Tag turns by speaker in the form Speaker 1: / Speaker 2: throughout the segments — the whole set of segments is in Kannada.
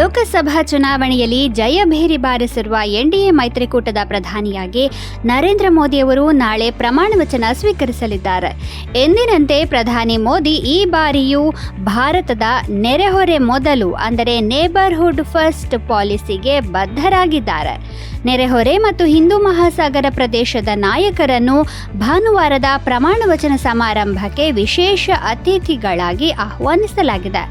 Speaker 1: ಲೋಕಸಭಾ ಚುನಾವಣೆಯಲ್ಲಿ ಜಯಭೇರಿ ಬಾರಿಸಿರುವ ಎನ್ಡಿಎ ಮೈತ್ರಿಕೂಟದ ಪ್ರಧಾನಿಯಾಗಿ ನರೇಂದ್ರ ಮೋದಿಯವರು ನಾಳೆ ಪ್ರಮಾಣ ವಚನ ಸ್ವೀಕರಿಸಲಿದ್ದಾರೆ. ಎಂದಿನಂತೆ ಪ್ರಧಾನಿ ಮೋದಿ ಈ ಬಾರಿಯೂ ಭಾರತದ ನೆರೆಹೊರೆ ಮೊದಲು, ಅಂದರೆ ನೇಬರ್ಹುಡ್ ಫಸ್ಟ್ ಪಾಲಿಸಿಗೆ ಬದ್ಧರಾಗಿದ್ದಾರೆ. ನೆರೆಹೊರೆ ಮತ್ತು ಹಿಂದೂ ಮಹಾಸಾಗರ ಪ್ರದೇಶದ ನಾಯಕರನ್ನು ಭಾನುವಾರದ ಪ್ರಮಾಣ ವಚನ ಸಮಾರಂಭಕ್ಕೆ ವಿಶೇಷ ಅತಿಥಿಗಳಾಗಿ ಆಹ್ವಾನಿಸಲಾಗಿದೆ.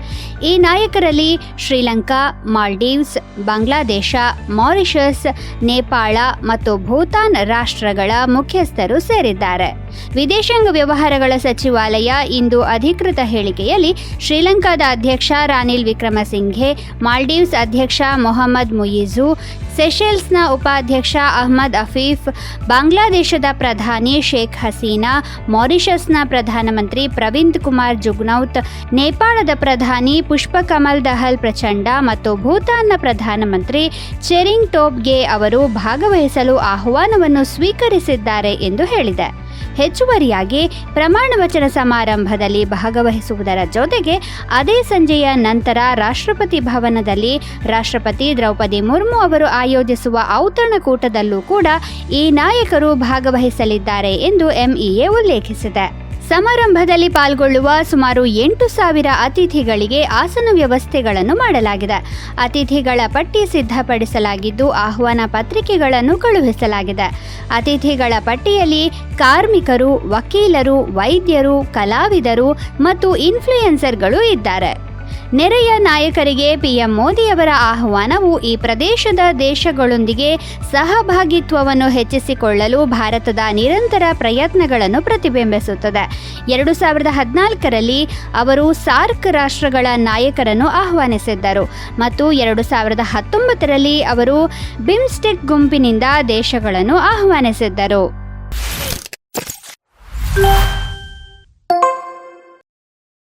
Speaker 1: ಈ ನಾಯಕರಲ್ಲಿ ಶ್ರೀಲಂಕಾ ಮಾಲ್ಡೀವ್ಸ್ ಬಾಂಗ್ಲಾದೇಶ ಮಾರಿಷಸ್ ನೇಪಾಳ ಮತ್ತು ಭೂತಾನ್ ರಾಷ್ಟ್ರಗಳ ಮುಖ್ಯಸ್ಥರು ಸೇರಿದ್ದಾರೆ. ವಿದೇಶಾಂಗ ವ್ಯವಹಾರಗಳ ಸಚಿವಾಲಯ ಇಂದು ಅಧಿಕೃತ ಹೇಳಿಕೆಯಲ್ಲಿ ಶ್ರೀಲಂಕಾದ ಅಧ್ಯಕ್ಷ ರಾನಿಲ್ ವಿಕ್ರಮಸಿಂಘೆ, ಮಾಲ್ಡೀವ್ಸ್ ಅಧ್ಯಕ್ಷ ಮೊಹಮ್ಮದ್ ಮುಯಿಜು, ಸೆಷೆಲ್ಸ್ನ ಉಪಾಧ್ಯಕ್ಷ ಅಹ್ಮದ್ ಅಫೀಫ್, ಬಾಂಗ್ಲಾದೇಶದ ಪ್ರಧಾನಿ ಶೇಖ್ ಹಸೀನಾ, ಮಾರಿಷಸ್ನ ಪ್ರಧಾನಮಂತ್ರಿ ಪ್ರವಿಂದ್ ಕುಮಾರ್ ಜುಗ್ನೌತ್, ನೇಪಾಳದ ಪ್ರಧಾನಿ ಪುಷ್ಪಕಮಲ್ ದಹಲ್ ಪ್ರಚಂಡ ಮತ್ತು ಭೂತಾನ್ನ ಪ್ರಧಾನಮಂತ್ರಿ ಚೆರಿಂಗ್ ಟೋಬ್ಗೆ ಅವರು ಭಾಗವಹಿಸಲು ಆಹ್ವಾನವನ್ನು ಸ್ವೀಕರಿಸಿದ್ದಾರೆ ಎಂದು ಹೇಳಿದೆ. ಹೆಚ್ಚುವರಿಯಾಗಿ ಪ್ರಮಾಣ ವಚನ ಸಮಾರಂಭದಲ್ಲಿ ಭಾಗವಹಿಸುವುದರ ಜೊತೆಗೆ ಅದೇ ಸಂಜೆಯ ನಂತರ ರಾಷ್ಟ್ರಪತಿ ಭವನದಲ್ಲಿ ರಾಷ್ಟ್ರಪತಿ ದ್ರೌಪದಿ ಮುರ್ಮು ಅವರು ಆಯೋಜಿಸುವ ಔತಣಕೂಟದಲ್ಲೂ ಕೂಡ ಈ ನಾಯಕರು ಭಾಗವಹಿಸಲಿದ್ದಾರೆ ಎಂದು ಎಂಇಎ ಉಲ್ಲೇಖಿಸಿದೆ. ಸಮಾರಂಭದಲ್ಲಿ ಪಾಲ್ಗೊಳ್ಳುವ ಸುಮಾರು ಎಂಟು ಸಾವಿರ ಅತಿಥಿಗಳಿಗೆ ಆಸನ ವ್ಯವಸ್ಥೆಗಳನ್ನು ಮಾಡಲಾಗಿದೆ. ಅತಿಥಿಗಳ ಪಟ್ಟಿ ಸಿದ್ಧಪಡಿಸಲಾಗಿದ್ದು, ಆಹ್ವಾನ ಪತ್ರಿಕೆಗಳನ್ನು ಕಳುಹಿಸಲಾಗಿದೆ. ಅತಿಥಿಗಳ ಪಟ್ಟಿಯಲ್ಲಿ ಕಾರ್ಮಿಕರು ವಕೀಲರು ವೈದ್ಯರು ಕಲಾವಿದರು ಮತ್ತು ಇನ್ಫ್ಲೂಯೆನ್ಸರ್ಗಳು ಇದ್ದಾರೆ. ನೆರೆಯ ನಾಯಕರಿಗೆ ಪಿಎಂ ಮೋದಿಯವರ ಆಹ್ವಾನವು ಈ ಪ್ರದೇಶದ ದೇಶಗಳೊಂದಿಗೆ ಸಹಭಾಗಿತ್ವವನ್ನು ಹೆಚ್ಚಿಸಿಕೊಳ್ಳಲು ಭಾರತದ ನಿರಂತರ ಪ್ರಯತ್ನಗಳನ್ನು ಪ್ರತಿಬಿಂಬಿಸುತ್ತದೆ. ಎರಡು ಸಾವಿರದ ಹದಿನಾಲ್ಕರಲ್ಲಿ ಅವರು ಸಾರ್ಕ್ ರಾಷ್ಟ್ರಗಳ ನಾಯಕರನ್ನು ಆಹ್ವಾನಿಸಿದ್ದರು ಮತ್ತು ಎರಡು ಸಾವಿರದ ಹತ್ತೊಂಬತ್ತರಲ್ಲಿ ಅವರು ಬಿಮ್ಸ್ಟೆಕ್ ಗುಂಪಿನಿಂದ ದೇಶಗಳನ್ನು ಆಹ್ವಾನಿಸಿದ್ದರು.